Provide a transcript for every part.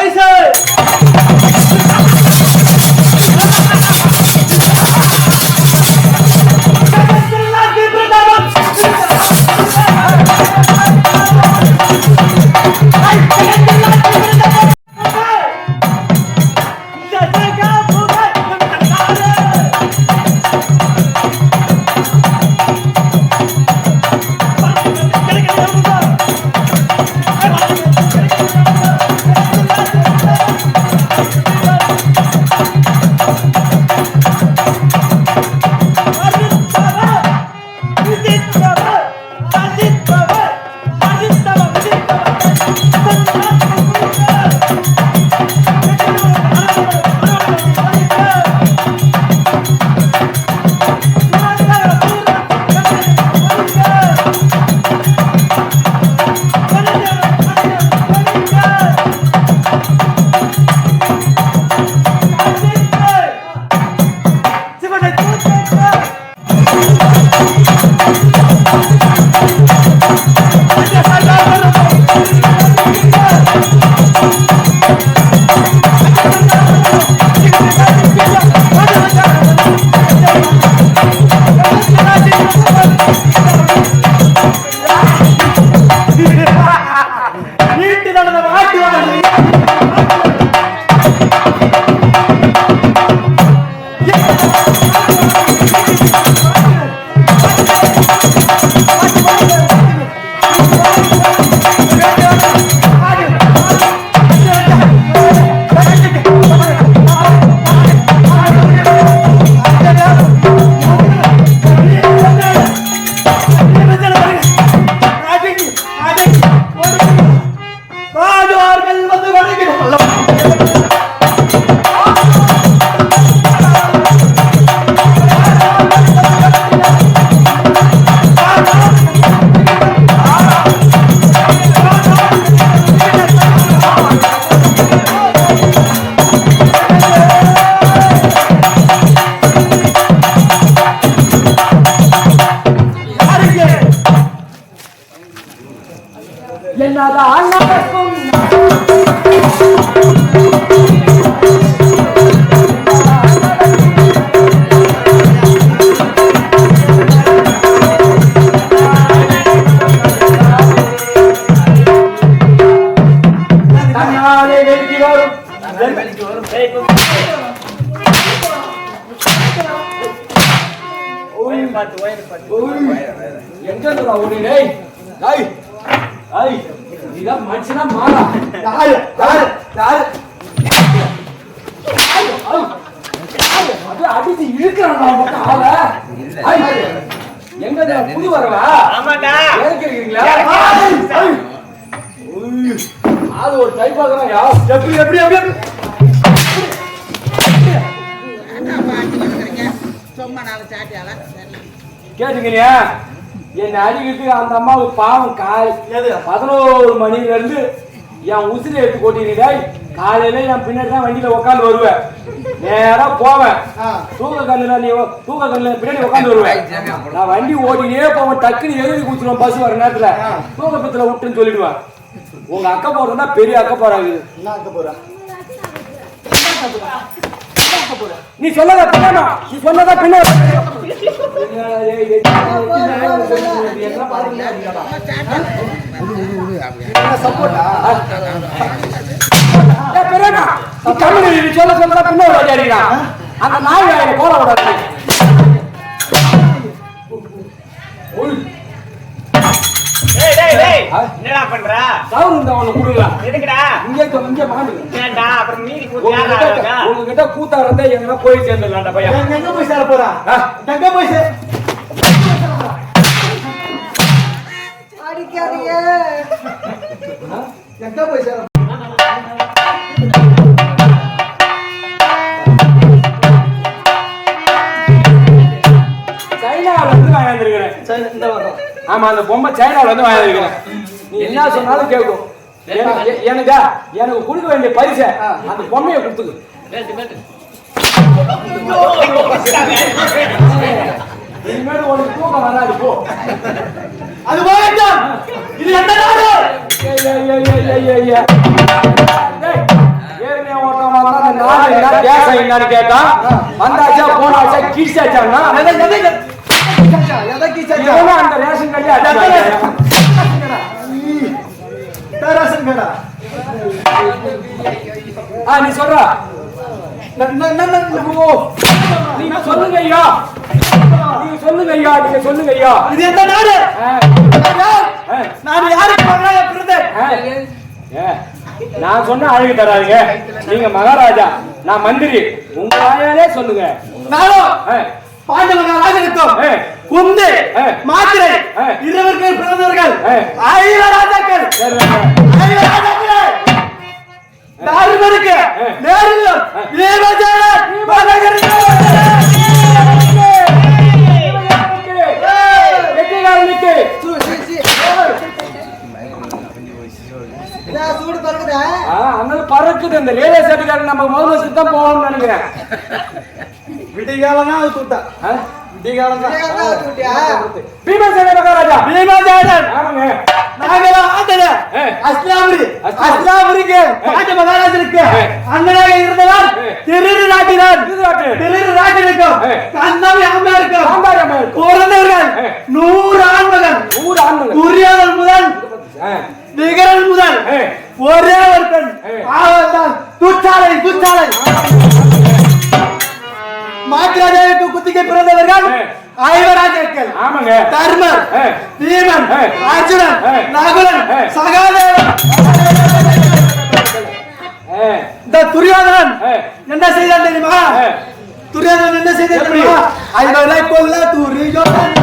பைசா வீட்டு என்னதான் நடக்கும் எங்க இருந்தா ஓடினே இதான் மனுஷனா மாறா. யாரு? யாரு? யாரு? அது அடிச்சு இழுக்கிறான் எங்க புது வரவா ஆமாடா இருக்கீங்களா அது ஒரு டைப் ஆகுறான் யா எப்படி எப்படி? எப்படி எப்படி? என்ன அடிக்கிறதுக்கு அந்த அம்மாவுக்கு பாவம் கால். எது? பதினோரு மணில இருந்து என் உசிரி எடுத்து கொட்டினீங்க காலையில நான் பின்னாடி தான் வண்டியில உட்காந்து வருவேன். நேரா போவேன். தூக்க கல்லுல நீ தூக்க கல்லுல பின்னாடி உட்காந்து வருவேன். நான் வண்டி ஓடினே போவேன். டக்குன்னு எழுதி குடிச்சிடும் பஸ் வர நேரத்துல. தூக்க பத்துல விட்டுன்னு சொல்லிடுவேன். உங்க அக்கா போறதுன்னா பெரிய அக்கா போறாங்க என்ன ஆக்க போறா? நீ சொல்லத பின்னா நீ சொன்னதா பின்னா சொல்ல சொல்ல பின்ன ஒரு வாட்டி அடிக்கிறான். அந்த நாய் வேலையை போட விடாது. ஒய், டேய் டேய் டேய் ஆ? என்னடா பண்ற? அவனை. எதுக்குடா? இங்கே இங்கே அப்புறம் மீதி உங்ககிட்ட கூத்தா இருந்தா எங்கன்னா போய் சேர்ந்துடலாம்டா பையன். எங்க எங்க போய் சேர போறா? எங்க போய் சேர அடிக்காதீங்க. எங்க போய் சேர சைனால இருந்து இந்த வரோம் ஆமா அந்த பொம்மை சைனால இருந்து வாங்கியிருக்கிறேன். நீ என்ன சொன்னாலும் கேட்கும் எனக்கா எனக்கு கொடுக்க வேண்டிய பரிசை அந்த பொம்மையை கொடுத்துக்கு இனிமேல் உனக்கு தூக்கம் வராது போ. அது போகட்டும் இது எந்த நாடு? ஏய், ஏய், ஏய். டேய், அதான் தேசம் என்னன்னு கேட்டா வந்தாச்சா போனாச்சா கீழ்ச்சாச்சான்னா அந்த ரேஷன் அடிச்சு பேராசன் கடா. ஆ நீ சொல்றா. நீங்க சொல்லுங்க ஐயா. சொல்லுங்க ஐயா நீங்க சொல்லுங்க ஐயா இது எந்த நாடு? நான் யாருக்கு நான் சொன்ன அழகு தராதுங்க. நீங்க மகாராஜா நான் மந்திரி. உங்க வாயாலே சொல்லுங்க. நானும் ராஜனுக்கும் ஆ. குந்து. மாத்திரை ஆ. இருவர்கள் பிறந்தவர்கள். ஐவ ராஜாக்கள். ஐவ ராஜாக்களே. விடிகாலனா அது தூட்டா? விடிகாலம் பீமசேன மகாராஜா பீமாஜாலர் ஆமாங்க நாங்களாம் ஆண்டன ஆ. அஸ்லாமுரி அஸ்லாமுரி. அஸ்லாமுரிக்கு பாண்ட மகாராஜனுக்கு. அண்ணனாக இருந்தவர். திருரு திருநாட்டு. திருரு நாட்டினுக்கும் ஆ. கண்ணம் அம்மா இருக்கும். பிறந்தவர்கள். நூறு ஆண்மகன் ஊர் ஆண்மகன். துரியோதன் முதல். விகரன் முதல் ஒரே ஒருத்தன் ஆ. அவன் தான் துச்சாலை துச்சாலை மாத்திராஜாவுக்கு குத்திக்கு பிறந்தவர்கள் ஆ. ஐவராஜாக்கள் ஆமாங்க தர்மர். பீமன். அர்ஜுனன். நகுலன். சகாதேவன். இந்த துரியோதனன். என்ன செய்தான் தெரியுமா. துரியோதனன் என்ன செய்தான்? தெரியுமா ஐவரை கொல்ல துரியோதனன்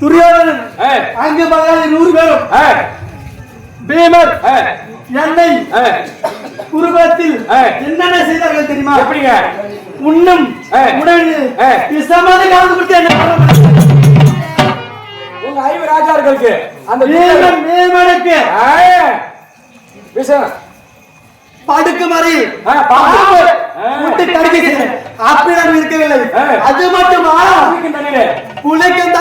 துரியோதனன். அங்கு மகாராஜ நூறு பேரும். பீமர். என்னை ஆ. என்னென்ன செய்தார்கள் தெரியுமா எப்படிங்க உண்ணும் ஆ. விஷமான கலந்து கொடுத்து என்ன உங்க ஐவு ராஜார்களுக்கு அந்த ஆ. விஷம் படுக்கு மறை ஆ, பாம்பு. ஆ. முட்டு கடிக்க செய்தேன் அப்படிதான் இருக்கவில்லை. அது மட்டுமா அதுக்கு தண்ணீரு. புழைக்கும்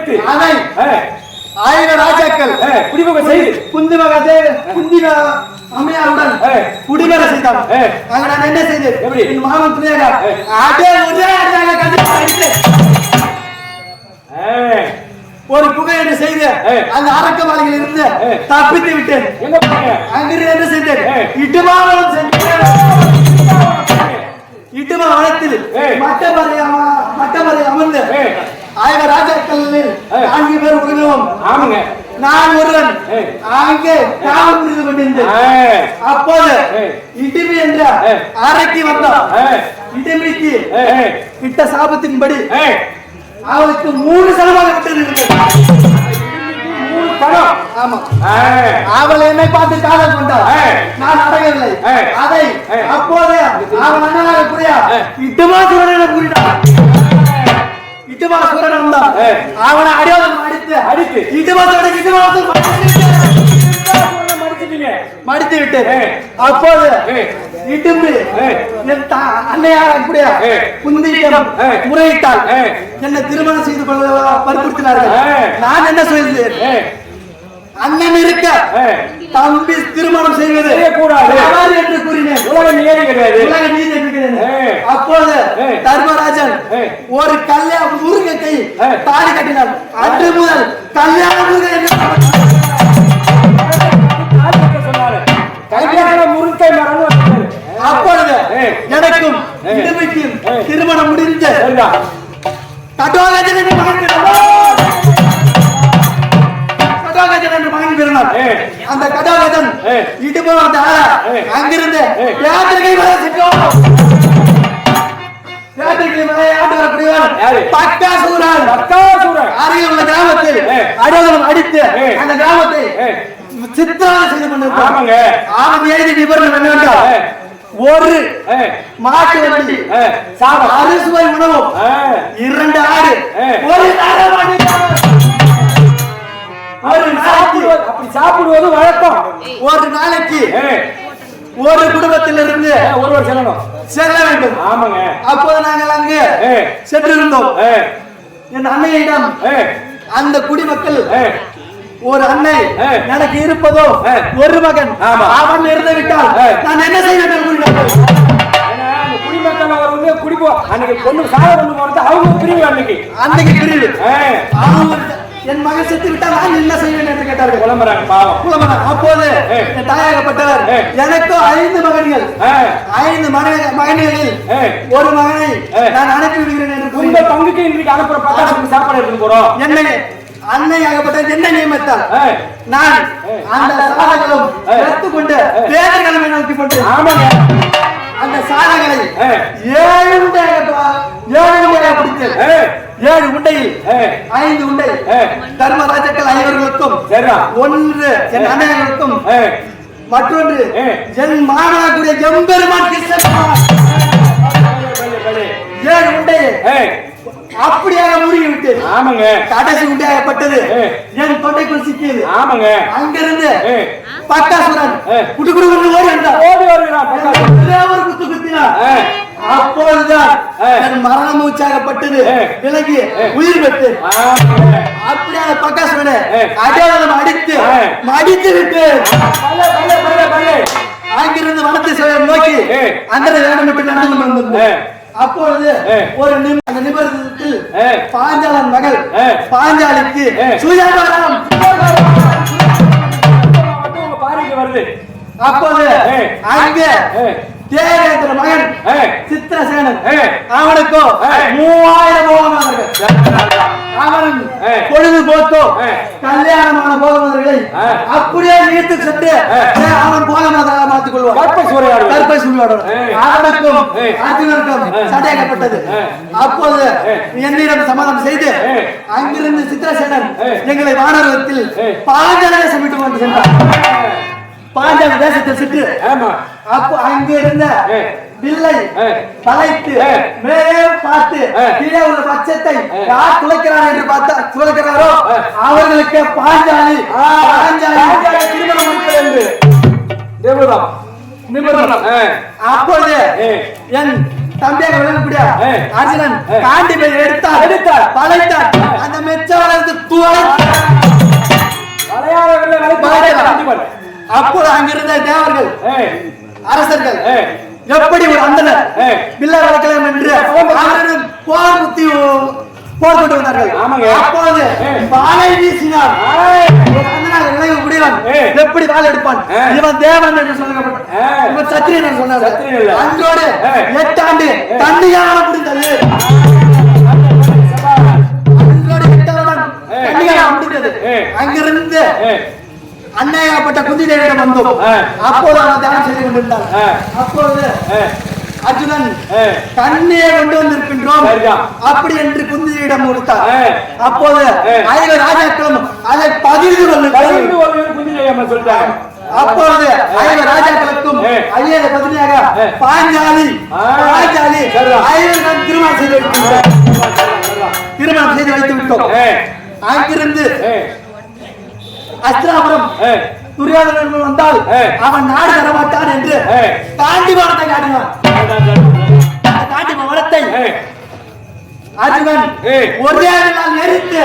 ஆ. ஆயிரம் ராஜாக்கள் ஆ. குடிபோக செய்து குந்தி மகதே குந்தி ம- அம்மையாருடன் ஆ. குடிமர செய்தான் ஆ. அங்க நான் என்ன செய்தேன் எப்படி? என் மாமன் துணையாக ஆ. அதே ஒரே அடியாக புகையீடு செய்து. அந்த அரக்கவாளிகள் இருந்து. தப்பித்து விட்டேன் அங்கிருந்து என்ன செய்தேன். இட்டுமாவளம் சென்றேன் இட்டுமா வனத்தில் ஆ. மட்டமறை மட்டமறை அமர்ந்து ஆ. ஆயிரம் ராஜாக்களில் ஆ. நான்கு பேர் உறவினோம் ஆமாங்க நான் ஒருவன். அங்கே காவல் புரிந்து கொண்டிருந்தேன். அப்போது. இடிமி என்ற ஏ. அறைக்கு வந்தான். இடிமிக்கு இட்ட சாபத்தின்படி. அவளுக்கு மூணு செலவாக ஆ. அவள் என்னை பார்த்து காதல் கொண்டாள். நான் அடங்கவில்லை ஏ. அதை. அப்போது அவன் அண்ணனாக புரியா. இட்டுமா சூரனை கூறினான் அடியாளம் அடித்து அடித்து. இட்டுமா சூரன் இட்டுமா மடிச்சிட்டீங்க. மடித்து விட்டேன். அப்போது. இடும்பு அன்னையார் ஏ. குந்தியிடம். முறையிட்டால். என்னை திருமணம் செய்து கொள்ள வற்புறுத்தினார்கள். நான் என்ன சொல்கிறேன் அண்ணன் இருக்க. தம்பி திருமணம் செய்வது செய்யக்கூடாது. தவறு என்று கூறினேன் உலக நியதி கிடையாது உலக நீதி. அப்போது. தர்மராஜன். ஒரு கல்யாண முருகத்தை ஏ. தாலி கட்டினார் அன்று முதல் கல்யாண. அப்பொழுது ஏ. எனக்கும். திருமணம் கடோகஜன் என்ற மகன் கடோகஜன் என்ற மகன் ஏ. அந்த கடோகஜன் ஏ. இடுப்பு வந்த ஆள. அங்கிருந்து. யாத்திரிகை மலை சென்றோம் யாத்திரிகை மலை ஆண்டு வரக்கூடியவன் யாரு? பக்காசூரன் பக்காசூரன் அருகில் உள்ள கிராமத்தில் ஏ. அடோகனம் அடித்து ஏ. அந்த கிராமத்தை ஏ. சித்திரம் செய்து கொண்டிருப்பான் ஆமாங்க அவன் எழுதி விவரம் என்னவென்றால். ஒரு மாட்டு வண்டி அறுசுவை உணவும் இரண்டு ஏ. ஒரு சாப்பிடுவது- அப்படி சாப்பிடுவது வழக்கம். ஒரு நாளைக்கு ஒரு குடும்பத்திலிருந்து ஏ, ஒருவர் செல்லணும். செல்ல வேண்டும். ஆமாங்க. அப்போது நாங்கள் அங்கு சென்றிருந்தோம். என் அன்னையிடம் அந்த குடிமக்கள் ஒரு அன்னை. எனக்கு இருப்பதோ. ஒரு மகன். அவன் இருந்து விட்டால். நான் என்ன செய்ய வேண்டும் குடிமக்கள் அவர் வந்து குடிப்போ அன்னைக்கு பொண்ணு போறது அவங்க பிரிவு அன்னைக்கு. அன்னைக்கு பிரிவு. அவன் என் மகன் செத்து விட்டால் நான் என்ன செய்வேன் என்று கேட்டார்கள் புலம்புறாங்க பாவம் புலவனார். அப்போது. என் தாயாகப்பட்டவர் ஏ. எனக்கு ஐந்து மகன்கள் ஐந்து மகன- மகன்களில். ஒரு மகனை. நான் அனுப்பி விடுகிறேன் என்று உங்க பங்குக்கு இன்றைக்கு அனுப்புற பத்தாயிரத்துக்கு சாப்பாடு எடுத்துட்டு போறோம் என்னை அன்னையாகப்பட்ட என்ன நியமித்தார் ஏ, நான். அந்த சாதங்களும் ஏ. எடுத்துக்கொண்டு பேதக்கிழமை நோக்கி கொண்டு ஆமாங்க அந்த சாதங்களை ஏழு ஏழு ஏ, ஏழு உண்டையில் ஐந்து உண்டை. தர்மராஜக்கள் ஐவர்களுக்கும் ஒன்று என் அண்ணனுக்கும் மற்றொன்று. என் மாமனாக்குடைய எம்பெருமான். ஏழு உண்டையை ஏ, அப்படியாக மூழ்கி விட்டு ஆமாங்க கடைசி உண்டையாகப்பட்டது ஏ. என் தொண்டைக்குள் சிக்கியது ஆமாங்க அங்கிருந்து ஏ. குடு குடு ஓடி வந்தார் ஓடி வருகிறான். ஒரே குத்து ஏ. என் மரண மூச்சாகப்பட்டது. விலகி. உயிர் பெற்று பக்காசுரனை ஏ. அடையாளம் அடித்து ஏ. மடித்து விட்டு. அங்கிருந்து வனத்தை செல்ல நோக்கி. அந்த வேடம் விட்டு நடந்து ஏ. அப்பொழுது. ஒரு நிமி- அந்த நிமிடத்தில். பாஞ்சாலன் மகள். பாஞ்சாலிக்கு பார்வைக்கு வருது அப்போது. அங்கே தேவேந்திர மகன் சித்திரசேனன். அவனுக்கோ. மூவாயிரம் போகமானவர்கள் அவன். பொழுது போக்கோ ஏ. கல்யாணமான போகமானவர்களை. அப்படியே நீட்டு சென்று அவன் போகமானதாக மாற்றிக் கொள்வான் கற்பை ஏ. அவனுக்கும். அர்ஜுனனுக்கும் ஏ. அப்போது. என்னிடம் சமாதானம் செய்து. அங்கிருந்து சித்திரசேனன். எங்களை வானரத்தில் ஏ. பாஞ்சால தேசம் விட்டு கொண்டு சென்றான் பாஞ்சால தேசத்தில் சென்று ஆமா அப்போ அங்கே இருந்த. வில்லை. பழைத்து ஏ. மேலே பார்த்து. கீழே உள்ள பட்சத்தை ஏ. யார் துளைக்கிறார் என்று பார்த்தா துளைக்கிறாரோ. அவர்களுக்கு பாஞ்சாலி பாஞ்சாலி திருமணம் என்று. தேவதாம். நிமிர்ந்தம். ஏ, அப்பொழுது. என் தம்பியாக விளங்கக்கூடிய. அர்ஜுனன். காண்டி எடுத்தார் எடுத்தார். பழைத்தார். அந்த துளை மலையாளங்கள்ல அப்போது அங்கிருந்த தேவர்கள் அரசர்கள் எப்படி ஒரு அந்தனர் ஏ. வில்லை வளர்க்கலாம் என்று அவரிடம் போர் குத்தி போர் கொண்டு வந்தார்கள். அப்போது. வாளை வீசினார் விளைவு ஏ. எப்படி வாள் எடுப்பான். இவன் தேவன் என்று சொல்லப்பட்ட ஏ. இவன் சத்திரியன் என்று சொன்னார். அன்றோடு ஏ. எட்டாண்டு தண்ணியான முடிந்தது அன்றோடு எட்டாவது. தண்ணியான முடிந்தது. அங்கிருந்து அன்னையாப்பட்ட குந்தி தேவியிடம் வந்தோம். அப்போது அவன் தியானம் செய்து கொண்டிருந்தான் ஏ, அர்ஜுனன். கண்ணியை கொண்டு வந்திருக்கின்றோம். அப்படி என்று குந்தியிடம் கொடுத்தார். அப்போது. ஐவர் ராஜாக்களும் அதை ஜெயம்மா சொல்லிட்டாங்க. அப்பொழுது ஐவர் ராஜாக்களுக்கும். ஐயர பதினியாக. பாஞ்சாலி. பாஞ்சாலி நாம் திருமணம் செய்து வைக்கின்றோம் திருமணம் செய்து வைத்து விட்டோம் அங்கிருந்து அஸ்திராபுரம் துரியோதனன் வந்தால். அவன் நாடு தரமாட்டான் என்று மரத்தை காட்டினான் ஏ, அர்ஜுனன். ஒரே நாள் நெருத்து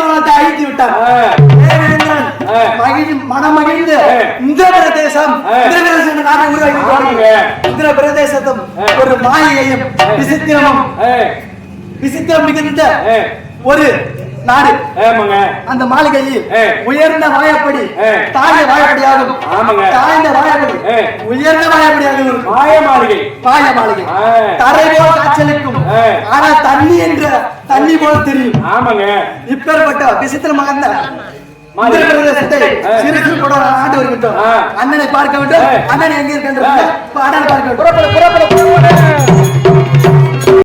மரத்தை அழித்து விட்டான் ஏ. தேவேந்திரன் ஏ. மகிழ் மனம் மகிழ்ந்து ஏ. இந்திர பிரதேசம். இந்திர பிரதேசம் நாட்டை உருவாக்கி. இந்திர பிரதேசத்தும். ஒரு மாயையும். விசித்திரமும் விசித்திரம் மிகுந்த. ஒரு நாடு ஆமாங்க அந்த மாளிகையில். உயர்ந்த வாயப்படி. தாழ்ந்த வாயப்படியாகும் ஆமாங்க. தாழ்ந்த வாயப்படி. உயர்ந்த வாயப்படியாகும் இருக்கும். மாய மாளிகை பாய மாளிகை ஆ. தரை போல் காய்ச்சலுக்கும். ஆனா தண்ணி என்ற தண்ணி போல் தெரியும் ஆமாங்க இப்பேற்பட்ட விசித்திர மகந்த மாளிகை. பிரதேசத்தை ஏ. சிறு சிறு கூட ஆண்டு வருகின்றோம் ஆ. அண்ணனை பார்க்க வேண்டும். அண்ணன் எங்கே இருக்கின்ற பார்க்க வேண்டும்